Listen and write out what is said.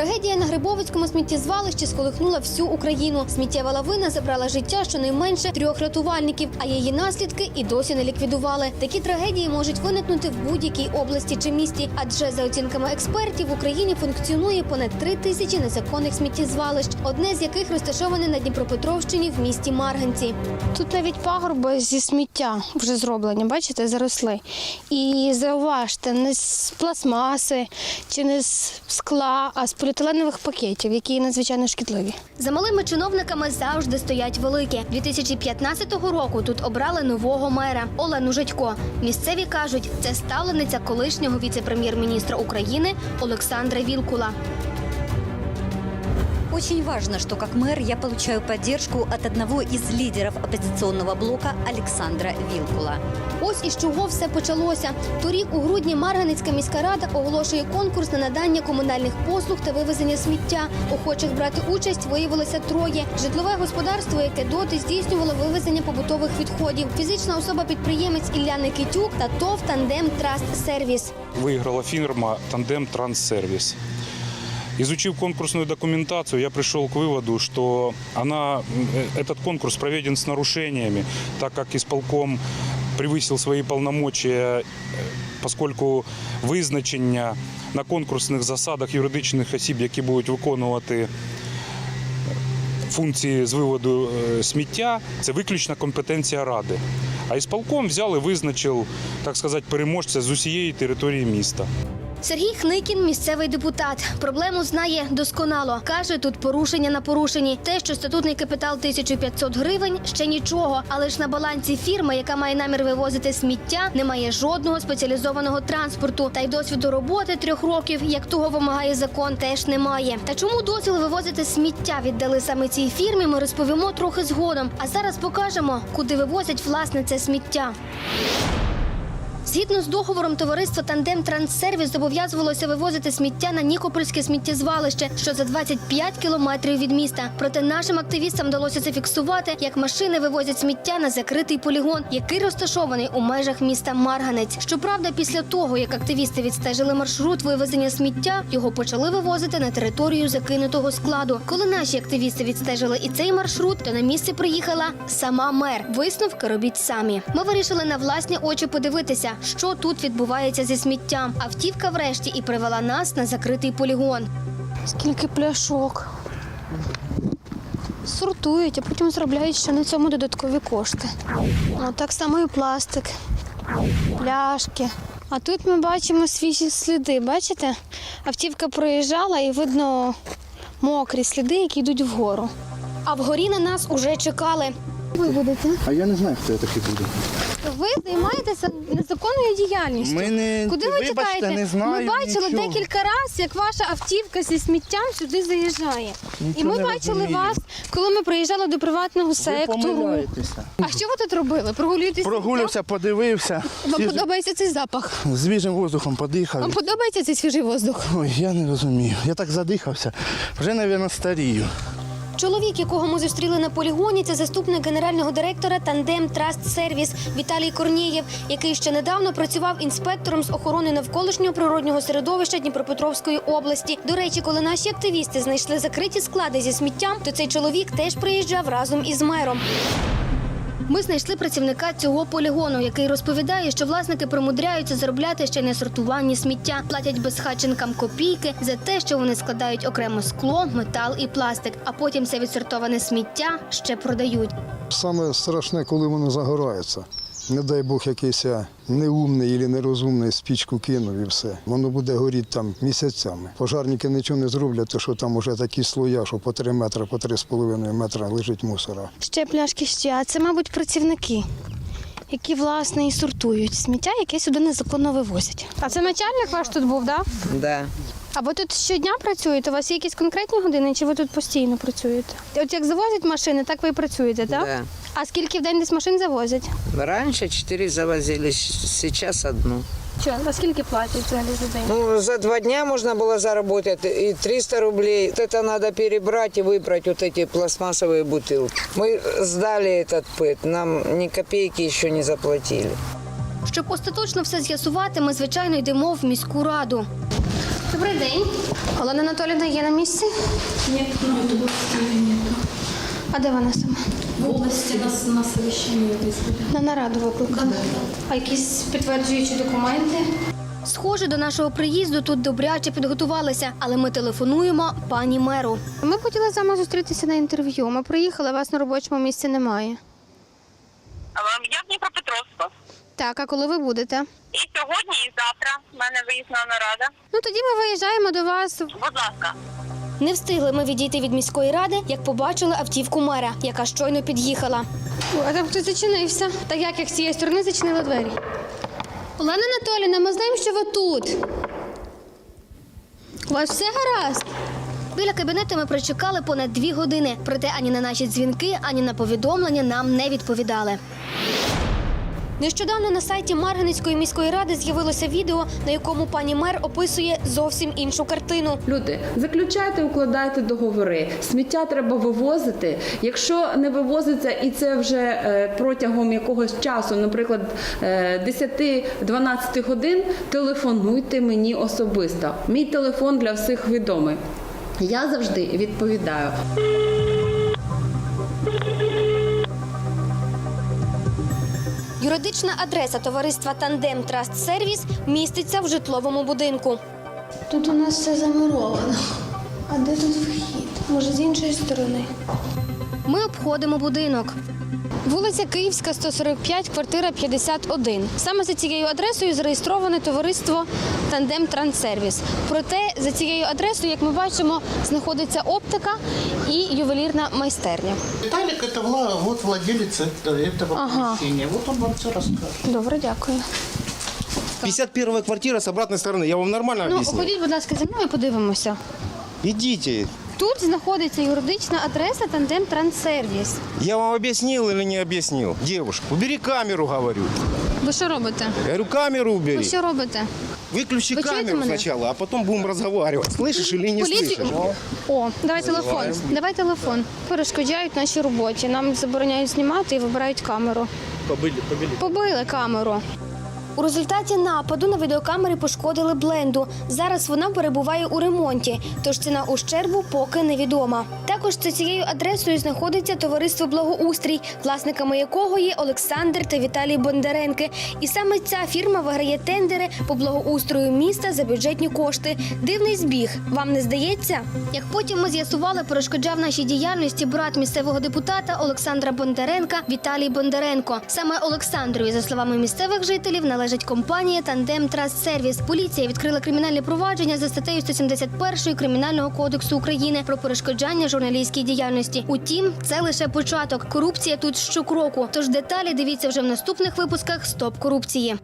Трагедія на Грибовицькому сміттєзвалищі сколихнула всю Україну. Сміттєва лавина забрала життя щонайменше трьох рятувальників, а її наслідки і досі не ліквідували. Такі трагедії можуть виникнути в будь-якій області чи місті, адже за оцінками експертів в Україні функціонує понад три тисячі незаконних сміттєзвалищ, одне з яких розташоване на Дніпропетровщині в місті Марганці. Тут навіть пагорби зі сміття вже зроблені, бачите, заросли. І зауважте, не з пластмаси чи не з скла, а з поліетиленових пакетів, які надзвичайно шкідливі. За малими чиновниками завжди стоять великі. 2015 року тут обрали нового мера Олену Жадько. Місцеві кажуть, це ставлениця колишнього віце-прем'єр-міністра України Олександра Вілкула. Очень важно, что как мэр я получаю поддержку от одного из лидеров оппозиционного блока Александра Вилкула. Ось із чого все почалося. Торік у грудні Марганицька міська рада оголошує конкурс на надання комунальних послуг та вивезення сміття. Охочих брати участь виявилося троє. Житлове господарство, яке доти здійснювало вивезення побутових відходів. Фізична особа-підприємець Ілля Никитюк та ТОВ Тандем Траст Сервіс. выиграла фирма «Тандем Транссервис». Изучив конкурсную документацию, я пришел к выводу, что она, э, этот конкурс проведен с нарушениями, так как исполком превысил свои полномочия, э, поскольку визначення на конкурсних засадах юридичних осіб, які будуть виконувати функції з виводу е, сміття, це виключна компетенція ради. А ісполком взяв і визначив, так сказати, переможця з усієї території міста. Сергій Хникін місцевий депутат. Проблему знає досконало. Каже, тут порушення на порушенні. Те, що статутний капітал 1500 гривень, ще нічого. Але ж на балансі фірми, яка має намір вивозити сміття, немає жодного спеціалізованого транспорту. Та й досвіду роботи трьох років, як того вимагає закон, теж немає. Та чому дозвіл вивозити сміття віддали саме цій фірмі? Ми розповімо трохи згодом. А зараз покажемо, куди вивозять власне це сміття. Згідно з договором, товариство Тандем Транссервіс зобов'язувалося вивозити сміття на Нікопольське сміттєзвалище, що за 25 кілометрів від міста. Проте нашим активістам вдалося зафіксувати, як машини вивозять сміття на закритий полігон, який розташований у межах міста Марганець. Щоправда, після того, як активісти відстежили маршрут вивезення сміття, його почали вивозити на територію закинутого складу. Коли наші активісти відстежили і цей маршрут, то на місце приїхала сама мер. Висновки робіть самі. Ми вирішили на власні очі подивитися, що тут відбувається зі сміттям. Автівка врешті і привела нас на закритий полігон. Скільки пляшок. Сортують, а потім заробляють ще на цьому додаткові кошти. Ну, так само і пластик, пляшки. А тут ми бачимо свіжі сліди, бачите? Автівка проїжджала і видно мокрі сліди, які йдуть вгору. А вгорі на нас уже чекали. Ви будете? А я не знаю, хто я такий буду. Ви займаєтеся незаконною діяльністю. Ми не Куди ви вибачте, чекаєте? не знаю. ми бачили нічого. декілька разів, як ваша автівка зі сміттям сюди заїжджає. І ми не бачили розумію. вас, коли ми приїжджали до приватного сектору. помиляєтеся. А що ви тут робили? Прогулюєтесь? Прогулявся, подивився. Вам свіж- подобається цей запах? Свіжим воздухом подихав. Вам подобається цей свіжий воздух? Ой, я не розумію. Я так задихався. Вже, мабуть, старію. Чоловік, якого ми зустріли на полігоні, це заступник генерального директора Тандем Траст Сервіс Віталій Корнієв, який ще недавно працював інспектором з охорони навколишнього природнього середовища Дніпропетровської області. До речі, коли наші активісти знайшли закриті склади зі сміттям, то цей чоловік теж приїжджав разом із мером. Ми знайшли працівника цього полігону, який розповідає, що власники примудряються заробляти ще й на сортуванні сміття, платять безхатченкам копійки за те, що вони складають окремо скло, метал і пластик, а потім це відсортоване сміття ще продають. Саме страшне, коли воно загорається. Не дай Бог якийсь неумний або нерозумний спічку кинув і все. Воно буде горіти там місяцями. Пожарники нічого не зроблять, то що там уже такі слоя, що по 3 метри, по 3,5 метра лежить мусора. Ще пляшки ще. А це, мабуть, працівники, які власне і сортують сміття, яке сюди незаконно вивозять. А це начальник ваш тут був, так? Да? Да. А ви тут щодня працюєте? У вас є якісь конкретні години, чи ви тут постійно працюєте? От як завозять машини, так ви і працюєте, так? Да. А скільки в день десь машин завозять? Раньше четыре завозили, щ- сейчас одну. Що, а скільки платять взагалі за день? Ну, за два дня можно было заработать и 300 рублей. Вот это надо перебрать и выбрать вот эти пластмассовые бутылки. Мы сдали этот ПЭТ, нам ни копейки еще не заплатили. Щоб остаточно все з'ясувати, ми звичайно йдемо в міську раду. Добрий день. Олена Анатоліївна є на місці? Нет, нету в нету. А де вона сама? В области нас на совещание вызвали. На нараду викликали. А якісь підтверджуючі документи? Схоже, до нашого приїзду тут добряче підготувалися, але ми телефонуємо пані меру. Ми хотіли з вами зустрітися на інтерв'ю. Ми приїхали, вас на робочому місці немає. А, Я в Дніпропетровську. Так, а коли ви будете? І сьогодні, і завтра. У мене виїзна нарада. Ну тоді ми виїжджаємо до вас. Будь ласка. Не встигли ми відійти від міської ради, як побачили автівку мера, яка щойно під'їхала. А там хтось зачинився. Так як, як з цієї сторони зачинили двері? Олена Анатоліївна, ми знаємо, що ви тут. У вас все гаразд? Біля кабінету ми прочекали понад дві години, проте ані на наші дзвінки, ані на повідомлення нам не відповідали. Нещодавно на сайті Марганецької міської ради з'явилося відео, на якому пані мер описує зовсім іншу картину. Люди, заключайте, укладайте договори. Сміття треба вивозити. Якщо не вивозиться, і це вже е, протягом якогось часу, наприклад, е, 10-12 годин, телефонуйте мені особисто. Мій телефон для всіх відомий. Я завжди відповідаю. Юридична адреса товариства Тандем Траст Сервіс міститься в житловому будинку. Тут у нас все замуровано. А де тут вхід? Може, з іншої сторони? Ми обходимо будинок. Вулиця Київська, 145, квартира 51. Саме за цією адресою зареєстроване товариство Тандем Транссервіс. Проте за цією адресою, як ми бачимо, знаходиться оптика і ювелірна майстерня. Виталик это вла- вот владелец это- этого Ага. помещения. Вот он вам все расскажет. Добре, дякую. 51 квартира с обратной стороны. Я вам нормально Ну, объяснил? ходіть, будь ласка, зі мною подивимося. Идите. Тут знаходиться юридична адреса Тандем Транссервіс. Я вам объяснил или не объяснил? Девушка, убери камеру, говорю. Ви що робите? Я говорю, камеру убери. Ви що робите? Выключи Вы чуете камеру меня? сначала, а потом будем разговаривать. Слышишь или не слышишь? О, давай телефон. Давай телефон. Перешкоджають нашій роботі. Нам забороняють знімати і вибирають камеру. Побили, побили. Побили камеру. У результаті нападу на відеокамері пошкодили бленду. Зараз вона перебуває у ремонті, тож ціна ущербу поки невідома. Також за цією адресою знаходиться товариство Благоустрій, власниками якого є Олександр та Віталій Бондаренки. І саме ця фірма виграє тендери по благоустрою міста за бюджетні кошти. Дивний збіг. Вам не здається? Як потім ми з'ясували, перешкоджав нашій діяльності брат місцевого депутата Олександра Бондаренка Віталій Бондаренко. Саме Олександрові, за словами місцевих жителів, належить компанія Тандем Траст Сервіс. Поліція відкрила кримінальне провадження за статтею 171 Кримінального кодексу України про перешкоджання журналістській діяльності. Утім, це лише початок. Корупція тут щокроку. Тож деталі дивіться вже в наступних випусках Стоп корупції.